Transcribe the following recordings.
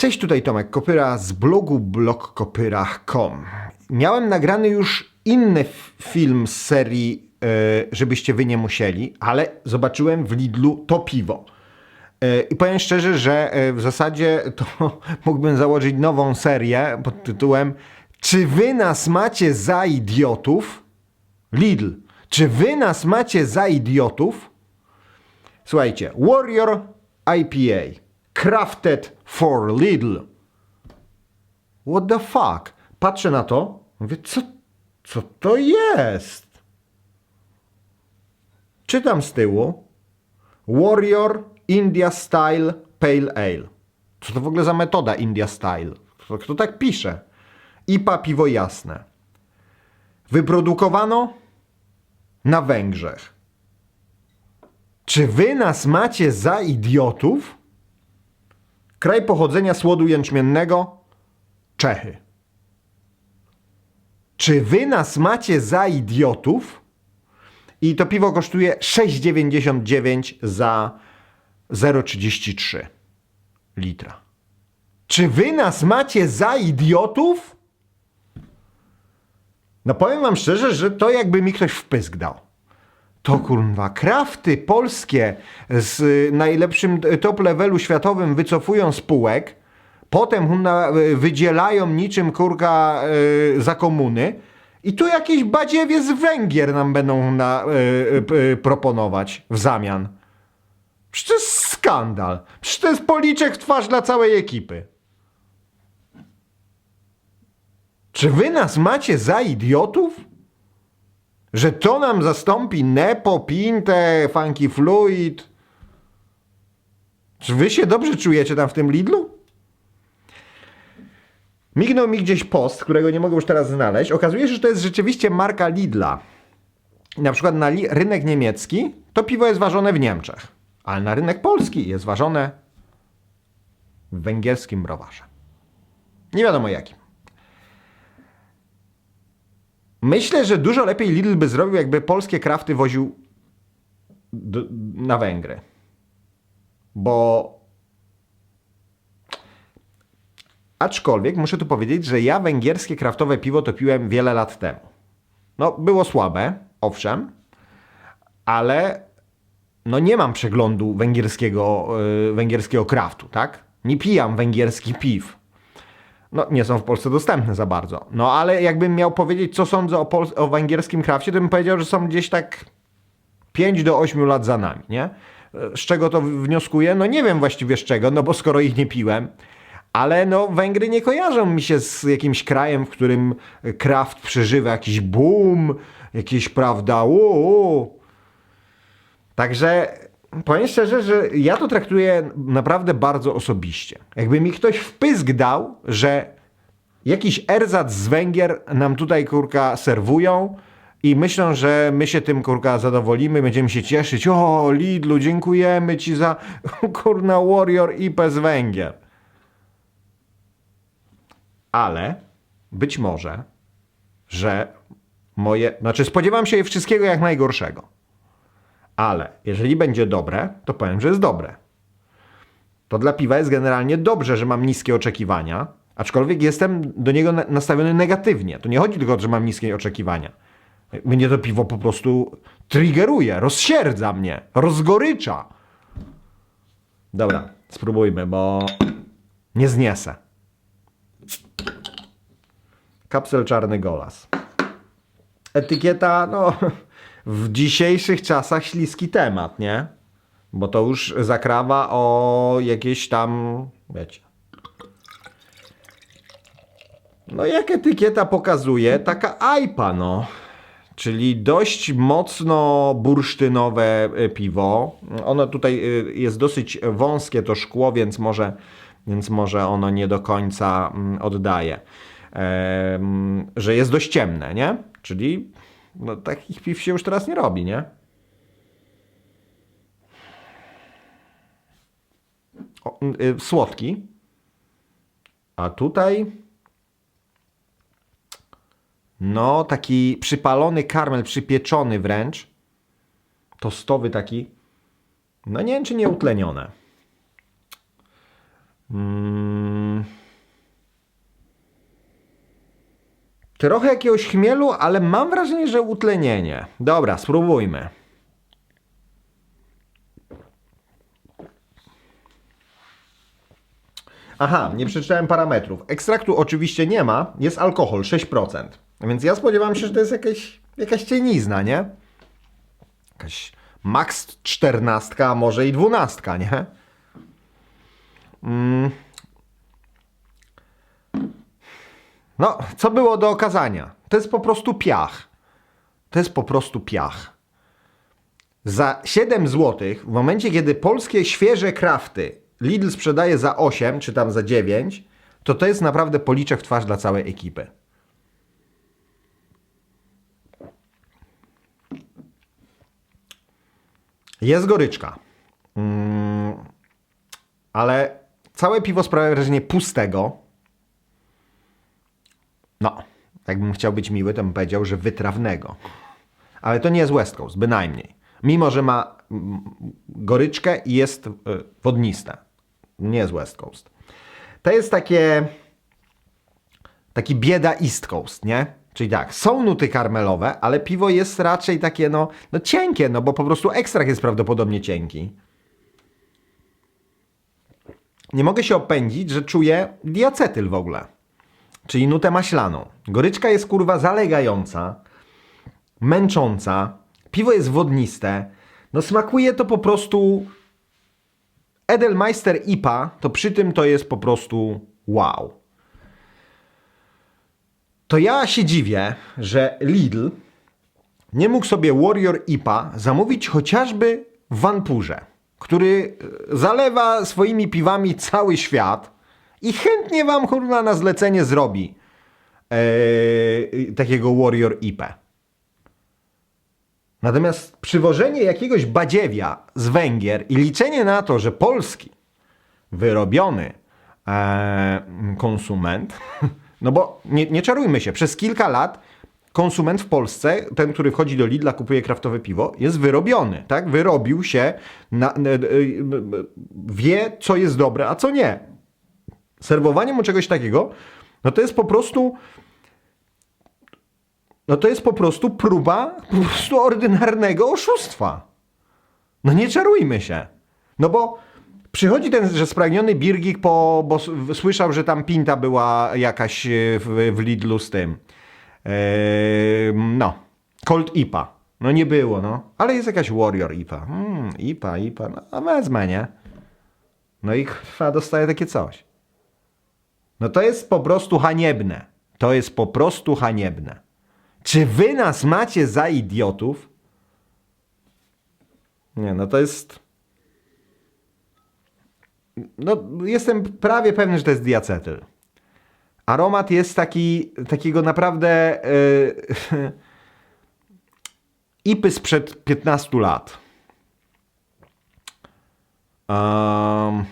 Cześć, tutaj Tomek Kopyra z blogu blogkopyrach.com. Miałem nagrany już inny film z serii e, Żebyście Wy nie musieli, ale zobaczyłem w Lidlu to piwo. E, I powiem szczerze, że e, w zasadzie to mógłbym założyć nową serię pod tytułem Czy Wy nas macie za idiotów? Lidl. Czy Wy nas macie za idiotów? Słuchajcie, Warrior IPA. Crafted for Lidl. What the fuck? Patrzę na to, mówię, co, co to jest? Czytam z tyłu. Warrior India Style Pale Ale. Co to w ogóle za metoda India Style? Kto, kto tak pisze? IPA piwo jasne. Wyprodukowano na Węgrzech. Czy wy nas macie za idiotów? Kraj pochodzenia słodu jęczmiennego Czechy. Czy wy nas macie za idiotów? I to piwo kosztuje 6,99 za 0,33 litra. Czy wy nas macie za idiotów? No powiem wam szczerze, że to jakby mi ktoś wpysk dał. To kurwa, krafty polskie z najlepszym top levelu światowym wycofują spółek, potem wydzielają niczym kurka y, za komuny i tu jakieś badziewie z Węgier nam będą y, y, y, proponować w zamian. Przecież to jest skandal. Przecież to jest policzek w twarz dla całej ekipy. Czy wy nas macie za idiotów? Że to nam zastąpi Nepo, Pinte, Funky Fluid? Czy wy się dobrze czujecie tam w tym Lidlu? Mignął mi gdzieś post, którego nie mogę już teraz znaleźć. Okazuje się, że to jest rzeczywiście marka Lidla. Na przykład na rynek niemiecki to piwo jest ważone w Niemczech, ale na rynek polski jest ważone w węgierskim browarze. Nie wiadomo jakim. Myślę, że dużo lepiej Lidl by zrobił, jakby polskie krafty woził na Węgry. Bo. Aczkolwiek muszę tu powiedzieć, że ja węgierskie kraftowe piwo to piłem wiele lat temu. No, było słabe, owszem, ale no nie mam przeglądu węgierskiego, yy, węgierskiego kraftu, tak? Nie pijam węgierskich piw no, nie są w Polsce dostępne za bardzo. No ale jakbym miał powiedzieć, co sądzę o, pol- o węgierskim krafcie, to bym powiedział, że są gdzieś tak 5 do 8 lat za nami, nie? Z czego to wnioskuję? No nie wiem właściwie z czego, no bo skoro ich nie piłem. Ale no Węgry nie kojarzą mi się z jakimś krajem, w którym kraft przeżywa jakiś boom, jakieś, prawda, uuu. Także powiem szczerze, że ja to traktuję naprawdę bardzo osobiście. Jakby mi ktoś wpysk dał, że jakiś erzac z Węgier nam tutaj kurka serwują i myślą, że my się tym kurka zadowolimy, będziemy się cieszyć. O, Lidlu, dziękujemy ci za kurna Warrior IP z Węgier. Ale być może, że moje. Znaczy, spodziewam się wszystkiego jak najgorszego. Ale jeżeli będzie dobre, to powiem, że jest dobre. To dla piwa jest generalnie dobrze, że mam niskie oczekiwania, aczkolwiek jestem do niego na- nastawiony negatywnie. To nie chodzi tylko o to, że mam niskie oczekiwania. Mnie to piwo po prostu triggeruje, rozsierdza mnie, rozgorycza. Dobra, spróbujmy, bo nie zniesę. Kapsel czarny golas. Etykieta, no, w dzisiejszych czasach śliski temat, nie? Bo to już zakrawa o jakieś tam, wiecie. No jak etykieta pokazuje, taka IPA, no. Czyli dość mocno bursztynowe y, piwo. Ono tutaj y, jest dosyć wąskie to szkło, więc może, więc może ono nie do końca mm, oddaje. Em, że jest dość ciemne, nie? Czyli no, takich piw się już teraz nie robi, nie? O, y, słodki. A tutaj no, taki przypalony karmel, przypieczony wręcz. Tostowy taki. No nie wiem, czy nie utlenione. Mm. Trochę jakiegoś chmielu, ale mam wrażenie, że utlenienie. Dobra, spróbujmy. Aha, nie przeczytałem parametrów. Ekstraktu oczywiście nie ma, jest alkohol 6%. Więc ja spodziewam się, że to jest jakaś, jakaś cienizna, nie? Jakaś max 14, a może i 12, nie? Mm. No, co było do okazania? To jest po prostu piach. To jest po prostu piach. Za 7 zł, w momencie kiedy polskie świeże krafty Lidl sprzedaje za 8 czy tam za 9, to to jest naprawdę policzek w twarz dla całej ekipy. Jest goryczka. Mm, ale całe piwo sprawia wrażenie pustego. No, jakbym chciał być miły, to bym powiedział, że wytrawnego. Ale to nie jest West Coast, bynajmniej. Mimo, że ma mm, goryczkę i jest y, wodniste. Nie jest West Coast. To jest takie taki bieda East Coast, nie? Czyli tak, są nuty karmelowe, ale piwo jest raczej takie no, no cienkie, no bo po prostu ekstrakt jest prawdopodobnie cienki. Nie mogę się opędzić, że czuję diacetyl w ogóle. Czyli nutę maślaną. Goryczka jest kurwa zalegająca, męcząca. Piwo jest wodniste. No smakuje to po prostu Edelmeister IPA, to przy tym to jest po prostu wow. To ja się dziwię, że Lidl nie mógł sobie Warrior IPA zamówić chociażby w Vanpurze, który zalewa swoimi piwami cały świat i chętnie wam kurwa na zlecenie zrobi e, takiego Warrior IPA. Natomiast przywożenie jakiegoś badziewia z Węgier i liczenie na to, że polski wyrobiony e, konsument, no bo nie, nie czarujmy się, przez kilka lat konsument w Polsce, ten, który wchodzi do Lidla, kupuje kraftowe piwo, jest wyrobiony, tak? Wyrobił się, na, e, e, wie, co jest dobre, a co nie. Serwowanie mu czegoś takiego, no to jest po prostu no to jest po prostu próba po prostu ordynarnego oszustwa. No nie czarujmy się. No bo przychodzi ten, że spragniony Birgik, po, bo słyszał, że tam pinta była jakaś e, w, w Lidlu z tym. Eee, no, Cold IPA. No nie było, no. Ale jest jakaś Warrior IPA. Hmm, IPA, IPA. No a wezmę, nie? No i chwa dostaje takie coś. No to jest po prostu haniebne. To jest po prostu haniebne. Czy wy nas macie za idiotów? Nie, no to jest. No, jestem prawie pewny, że to jest diacetyl. Aromat jest taki, takiego naprawdę yy, ipy sprzed 15 lat. Um,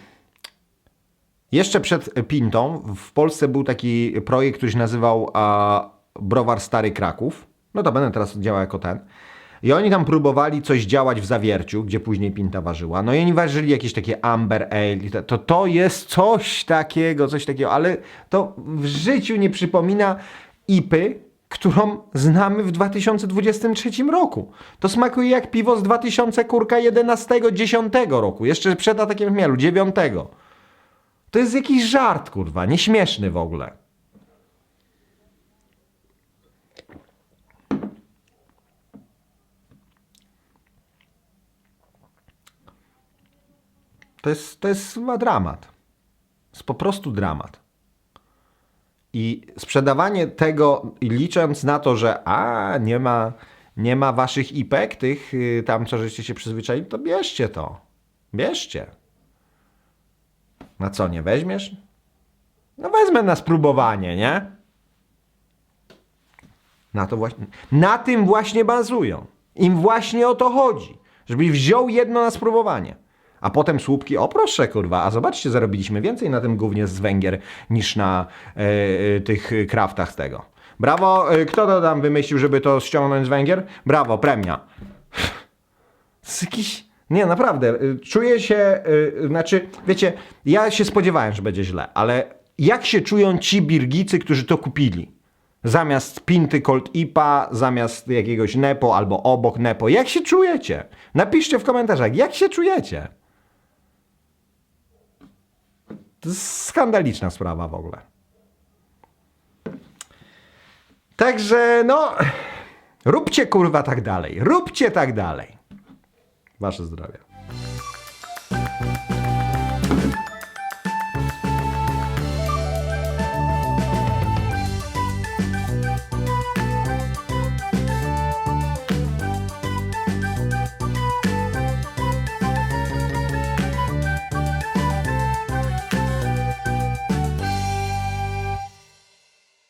jeszcze przed Pintą w Polsce był taki projekt, który się nazywał a, Browar Stary Kraków. No to będę teraz działał jako ten. I oni tam próbowali coś działać w zawierciu, gdzie później Pinta ważyła. No i oni ważyli jakieś takie Amber Ale. To, to, jest coś takiego, coś takiego, ale to w życiu nie przypomina IPy, którą znamy w 2023 roku. To smakuje jak piwo z 2000 kurka 11, 10 roku. Jeszcze przed atakiem chmielu, 9. To jest jakiś żart, kurwa, nieśmieszny w ogóle. To jest, to jest chyba dramat. Jest po prostu dramat. I sprzedawanie tego, licząc na to, że a, nie ma, nie ma waszych IPek, tych y, tam, co żeście się przyzwyczaili, to bierzcie to. Bierzcie. Na co, nie weźmiesz? No wezmę na spróbowanie, nie? Na, to właśnie, na tym właśnie bazują. Im właśnie o to chodzi. Żebyś wziął jedno na spróbowanie. A potem słupki, o proszę kurwa, a zobaczcie, zarobiliśmy więcej na tym głównie z Węgier niż na e, tych kraftach z tego. Brawo, e, kto to tam wymyślił, żeby to ściągnąć z Węgier? Brawo, premia. Jakiś... Nie, naprawdę, y, czuję się, y, znaczy, wiecie, ja się spodziewałem, że będzie źle, ale jak się czują ci birgicy, którzy to kupili? Zamiast Pinty Cold IPA, zamiast jakiegoś Nepo albo obok Nepo. Jak się czujecie? Napiszcie w komentarzach, jak się czujecie? To jest skandaliczna sprawa w ogóle. Także no, róbcie kurwa tak dalej. Róbcie tak dalej. Wasze zdrowie.